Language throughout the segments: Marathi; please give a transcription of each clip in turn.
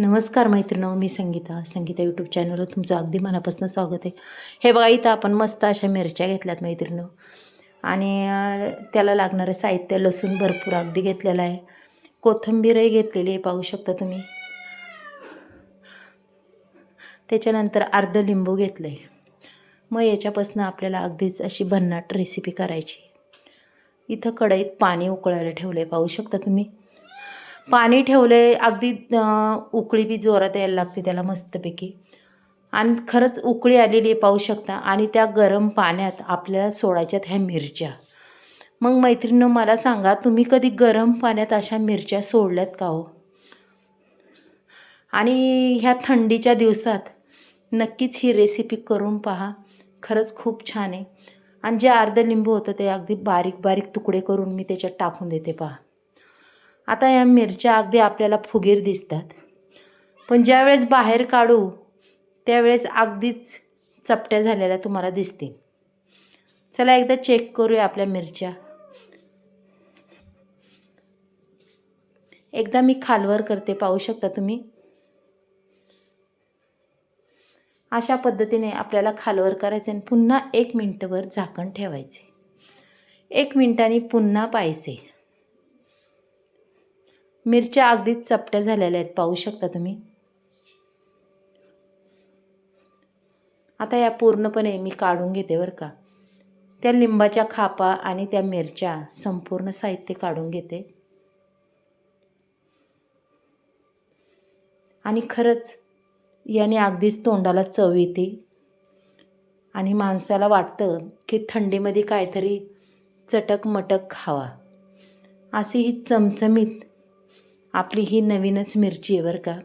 नमस्कार मैत्रिणी मी संगीता. संगीता यूट्यूब चॅनलवर तुमचं अगदी मनापासून स्वागत आहे. हे बघा इथं आपण मस्त अशा मिरच्या घेतल्यात मैत्रिणं. आणि त्याला लागणारं साहित्य लसूण भरपूर अगदी घेतलेलं आहे. कोथिंबीरही घेतलेली आहे पाहू शकता तुम्ही. त्याच्यानंतर अर्ध लिंबू घेतलं आहे मग याच्यापासून आपल्याला अगदीच अशी भन्नाट रेसिपी करायची. इथं कढईत पाणी उकळायला ठेवलं आहे पाहू शकता तुम्ही. पाणी ठेवले अगदी उकळी बी जोरात यायला लागते त्याला मस्तपैकी. आणि खरंच उकळी आलेली आहे पाहू शकता. आणि त्या गरम पाण्यात आपल्याला सोडायच्यात ह्या मिरच्या. मग मैत्रिणीनं मला सांगा तुम्ही कधी गरम पाण्यात अशा मिरच्या सोडल्यात का हो? आणि ह्या थंडीच्या दिवसात नक्कीच ही रेसिपी करून पहा. खरंच खूप छान आहे. आणि जे अर्धं लिंबू होतं ते अगदी बारीक बारीक तुकडे करून मी त्याच्यात टाकून देते पहा. आता या मिरच्या अगदी आपल्याला फुगीर दिसतात. पण ज्यावेळेस बाहेर काढू त्यावेळेस अगदीच चपट्या झालेल्या तुम्हाला दिसतील. चला एकदा चेक करूया आपल्या मिरच्या. एकदा मी खालवर करते पाहू शकता तुम्ही? अशा पद्धतीने आपल्याला खालवर करायचे आणि पुन्हा एक मिनटंवर झाकण ठेवायचे. एक मिनटाने पुन्हा पाहायचे. मिरच्या अगदीच चपट्या झालेल्या आहेत. पाहू शकता तुम्ही. आता या पूर्णपणे मी काढून घेते बरं का. त्या लिंबाच्या खापा आणि त्या मिरच्या संपूर्ण साहित्य काढून घेते. आणि खरंच याने अगदीच तोंडाला चव येते. आणि माणसाला वाटतं की थंडीमध्ये काहीतरी चटक मटक खावा. अशी ही चमचमीत आपली ही नवीनच मिरची आहे बरं का.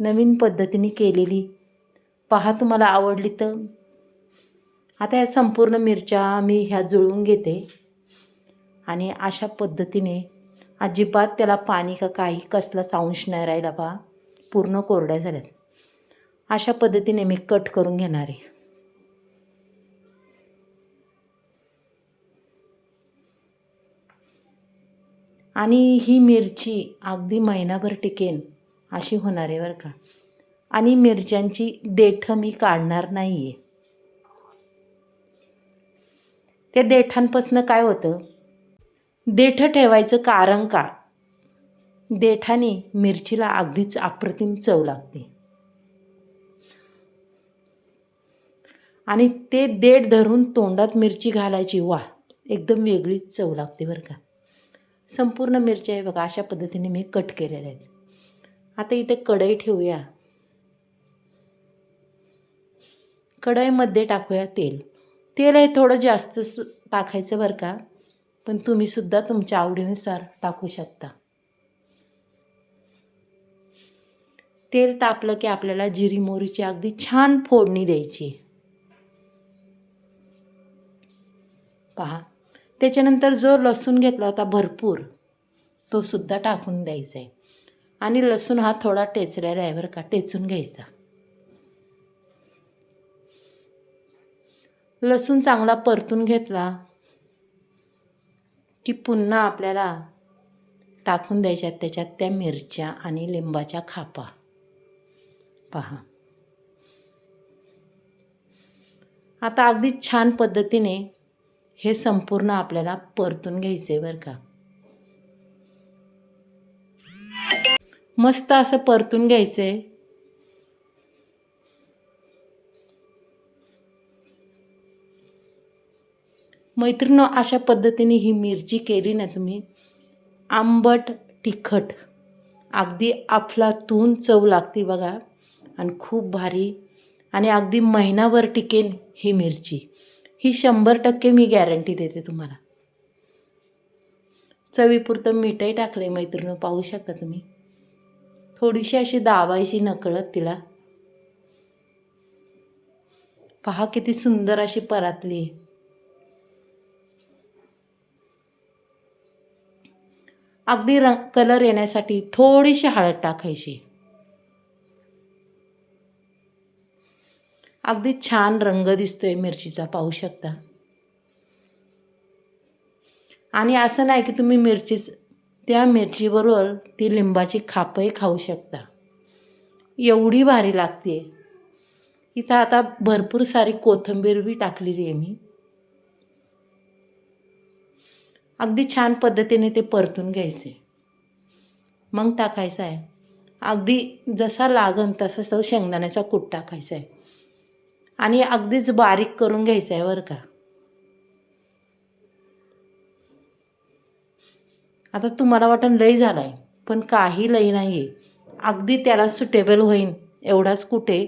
नवीन पद्धतीने केलेली. पहा तुम्हाला आवडली तर. आता या संपूर्ण मिरच्या मी ह्या जुळवून घेते. आणि अशा पद्धतीने अजिबात त्याला पाणी का काही कसलाच अंश नाही राहिला पहा पूर्ण कोरड्या झाल्यात. अशा पद्धतीने मी कट करून घेणार आहे. आणि ही मिरची अगदी महिनाभर टिकेन अशी होणार आहे बरं का. आणि मिरच्यांची देठं मी काढणार नाही आहे त्या देठांपासनं काय होतं? देठं ठेवायचं कारण का देठाने मिरचीला अगदीच अप्रतिम चव लागते. आणि ते देठ धरून तोंडात मिरची घालायची वा एकदम वेगळीच चव लागते बरं का. संपूर्ण मिरच्या आहे बघा अशा पद्धतीने मी कट केलेल्या आहेत. आता इथे कढई ठेवूया. कढईमध्ये टाकूया तेल. तेल हे थोडं जास्तच टाकायचं बरं का पण तुम्हीसुद्धा तुमच्या आवडीनुसार टाकू शकता. तेल तापलं की आपल्याला जिरी मोहरीची अगदी छान फोडणी द्यायची. पहा त्याच्यानंतर जो लसूण घेतला होता भरपूर तो सुद्धा टाकून द्यायचा आहे. आणि लसूण हा थोडा टेचलेला आहे बरं का टेचून घ्यायचा. लसूण चांगला परतून घेतला की पुन्हा आपल्याला टाकून द्यायच्यात त्याच्यात त्या मिरच्या आणि लिंबाच्या खापा. पहा. आता अगदी छान पद्धतीने हे संपूर्ण आपल्याला परतून घ्यायचं आहे बरं का. मस्त असं परतून घ्यायचं आहे मैत्रिणी अशा पद्धतीने ही मिरची केली ना तुम्ही आंबट तिखट अगदी अफलातून चव लागते बघा आणि खूप भारी आणि अगदी महिनाभर टिकेन ही मिरची. ही शंभर टक्के मी गॅरंटी देते तुम्हाला. चवीपुरतं मीठही टाकलं आहे मैत्रिणी पाहू शकता तुम्ही. थोडीशी अशी दाबायची नकळत तिला. पहा किती सुंदर अशी परातली अगदी रंग कलर येण्यासाठी थोडीशी हळद टाकायची. अगदी छान रंग दिसतोय मिरचीचा पाहू शकता. आणि असं नाही की तुम्ही मिरचीच त्या मिरचीबरोबर ती लिंबाची खापही खाऊ शकता. एवढी भारी लागते. इथं आता भरपूर सारी कोथिंबीर बी टाकलेली आहे मी. अगदी छान पद्धतीने ते परतून घ्यायचे. मग टाकायचं आहे. अगदी जसा लागन तसंच तो शेंगदाण्याचा कूट टाकायचा आहे. आणि अगदीच बारीक करून घ्यायचं आहे बरं का. आता तुम्हाला वाटण लई झाला आहे पण काही लई नाही आहे अगदी त्याला सुटेबल होईन एवढाच कुठे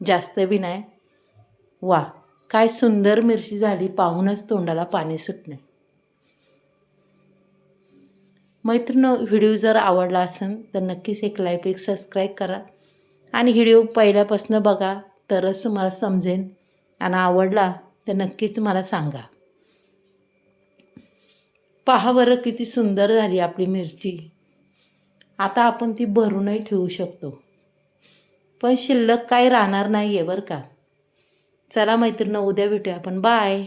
जास्त बी नाही. वा काय सुंदर मिरची झाली पाहूनच तोंडाला पाणी सुटणे मैत्रिणं व्हिडिओ जर आवडला असेल तर नक्कीच एक लाईक एक सबस्क्राईब करा. आणि व्हिडिओ पहिल्यापासून बघा तरच तुम्हाला समजेन. आणि आवडला तर नक्कीच मला सांगा. पहा बरं किती सुंदर झाली आपली मिरची. आता आपण ती भरूनही ठेवू शकतो. पण शिल्लक काही राहणार नाही आहे बरं का. चला मैत्रिणं उद्या भेटूया आपण. बाय.